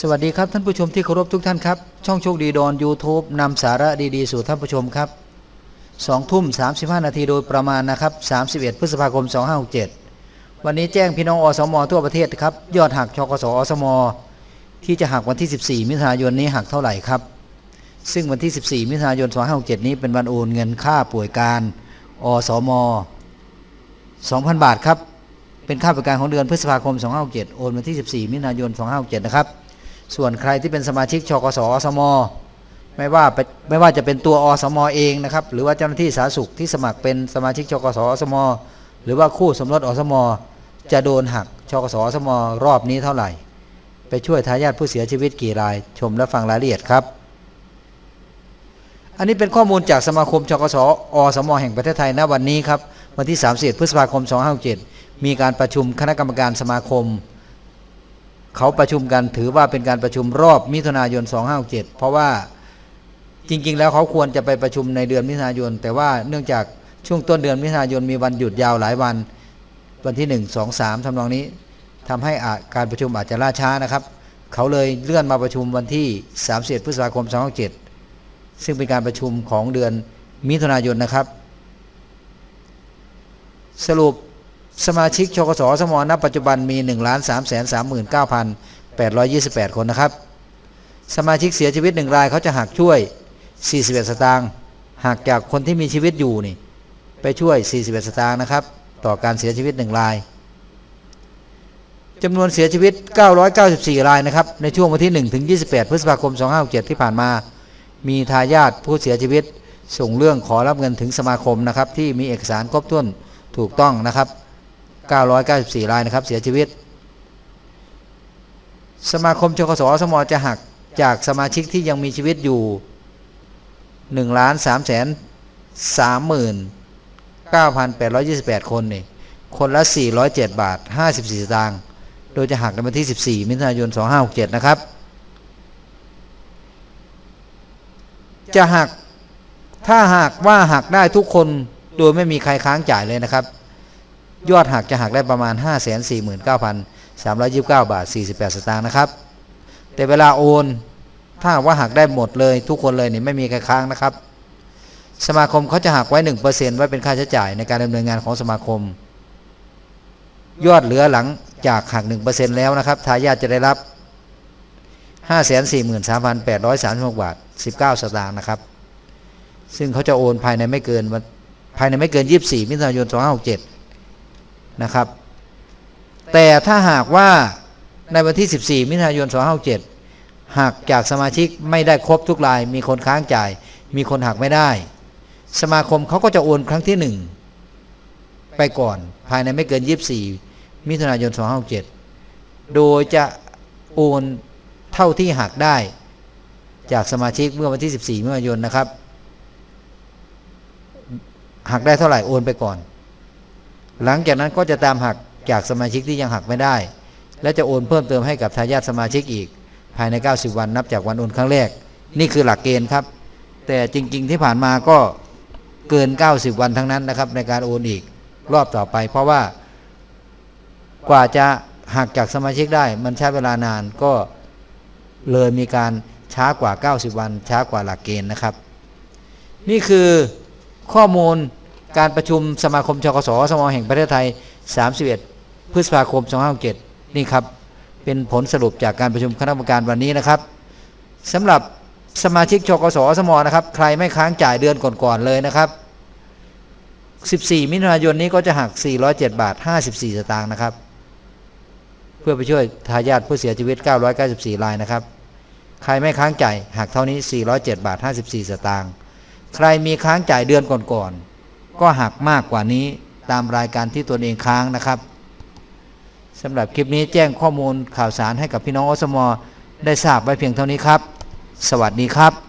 สวัสดีครับท่านผู้ชมที่เคารพทุกท่านครับ ช่องโชคดีดอน YouTube นำสาระดีๆ สู่ท่านผู้ชมครับ2ทุ่ม 35 นาทีโดยประมาณนะครับ 31 พฤษภาคม 2567 วันนี้แจ้งพี่น้องอสม ทั่วประเทศครับ ยอดหักชกสอสม ที่จะหักวันที่ 14 มิถุนายนนี้หักเท่าไหร่ครับ ซึ่งวันที่ 14 มิถุนายน 2567 นี้เป็นวันโอนเงินค่าป่วยการอสม 2,000 บาทครับเป็นค่าบริการของเดือนพฤษภาคม 2567 โอนวันที่ 14 มิถุนายน 2567 นะครับ ส่วนใครที่เป็นสมาชิกชกสอสมไม่ว่าไปไม่ว่าจะเป็นตัวอสมเองนะครับ หรือว่าเจ้าหน้าที่สาธารณสุขที่สมัครเป็นสมาชิกชกสอสมหรือว่าคู่สมรสอสมจะโดนหักชกสอสมรอบนี้เท่าไหร่ ไปช่วยทายาทผู้เสียชีวิตกี่ราย ชมและฟังรายละเอียดครับ อันนี้เป็นข้อมูลจากสมาคมชกสอสมแห่งประเทศไทยณวันนี้ครับวันที่31พฤษภาคม 2567มีการประชุมคณะกรรมการสมาคม เขาประชุมกันถือว่าเป็นการประชุมรอบมิถุนายน 2567เพราะว่าจริง ๆ แล้วเขาควรจะไปประชุมในเดือนมิถุนายน แต่ว่าเนื่องจากช่วงต้นเดือนมิถุนายนมีวันหยุดยาวหลายวัน วันที่ 1 2 3ทำนองนี้ทำให้อาการประชุมอาจจะล่าช้านะครับ เขาเลยเลื่อนมาประชุมวันที่ 31 พฤษภาคม 2567ซึ่งเป็นการประชุมของเดือนมิถุนายนนะครับ สรุป สมาชิกชกสสมณปัจจุบันมี1 3 3 9 8 2 8 คนนะครับ สมาชิกเสียชีวิตหนึ่งรายเขาจะหักช่วย 41 สตางค์หักจากคนที่มีชีวิตอยู่นี่ ไปช่วย 41 สตางค์นะครับ ต่อการเสียชีวิตหนึ่งรายจำนวนเสียชีวิต 994 รายนะครับ ในช่วงวันที่ 1 ถึง 28 พฤษภาคม 2567 ที่ผ่านมา มีทายาทผู้เสียชีวิต ส่งเรื่องขอรับเงินถึงสมาคมนะครับ ที่มีเอกสารครบถ้วนถูกต้องนะครับ 994 รายนะครับ เสียชีวิต สมาคมชกสสมจะหักจากสมาชิกที่ยังมีชีวิตอยู่1ล้าน3แสน3หมื่น9,828 คนนี่คนละ 407 บาท 54 สตางค์โดยจะหักในวันที่ 14 มิถุนายน 2567 นะครับ จะหักถ้าหากว่าหักได้ทุกคนโดยไม่มีใครค้างจ่ายเลยนะครับ ยอดหักจะหักได้ประมาณ 549,329 บาท 48 สตางค์นะครับ แต่เวลาโอน ถ้าว่าหักได้หมดเลยทุกคนเลยนี่ไม่มีใครค้างนะครับ สมาคมเขาจะหักไว้ 1%ไว้เป็นค่าใช้จ่ายในการดำเนินงานของสมาคม ยอดเหลือหลังจากหัก 1%แล้วนะครับทายาทจะได้รับ 543,836 บาท 19 สตางค์นะครับ ซึ่งเขาจะโอนภายในไม่เกินวันภายในไม่เกิน 24 มิถุนายน 2567 นะครับ แต่ถ้าหากว่าในวันที่ 14 มิถุนายน 2567หักจากสมาชิกไม่ได้ครบทุกราย มีคนค้างจ่าย มีคนหักไม่ได้ สมาคมเขาก็จะโอนครั้งที่ 1 ไปก่อนภายในไม่เกิน 24 มิถุนายน 2567โดยจะโอนเท่าที่หักได้ จากสมาชิกเมื่อวันที่ 14 มิถุนายนนะครับ หักได้เท่าไหร่โอนไปก่อน หลังจากนั้นก็จะตามหักจากสมาชิกที่ยังหักไม่ได้ และจะโอนเพิ่มเติมให้กับทายาทสมาชิกอีก ภายใน 90 วันนับจากวันโอนครั้งแรก นี่คือหลักเกณฑ์ครับ แต่จริง ๆ ที่ผ่านมาก็เกิน 90 วันทั้งนั้นนะครับ ในการโอนอีกรอบต่อไป เพราะว่ากว่าจะหักจากสมาชิกได้ มันใช้เวลานานก็เลยมีการช้ากว่า 90 วัน ช้ากว่าหลักเกณฑ์นะครับ นี่คือข้อมูล การประชุมสมาคมชกสสมแห่งประเทศไทย 31 พฤษภาคม 2567 นี่ครับ เป็นผลสรุปจากการประชุมคณะกรรมการวันนี้นะครับสำหรับสมาชิกชกสสมนะครับ ใครไม่ค้างจ่ายเดือนก่อนๆเลยนะครับ 14 มิถุนายนนี้ก็จะหัก 407 บาท 54 สตางค์นะครับ เพื่อไปช่วยทายาทผู้เสียชีวิต 994 รายนะครับ ใครไม่ค้างจ่ายหักเท่านี้ 407 บาท 54 สตางค์ ใครมีค้างจ่ายเดือนก่อนๆ ก็หักมากกว่านี้ตามรายการที่ตนเองค้างนะครับสำหรับคลิปนี้แจ้งข้อมูลข่าวสารให้กับพี่น้องอสมได้ทราบไว้เพียงเท่านี้ครับ สวัสดีครับ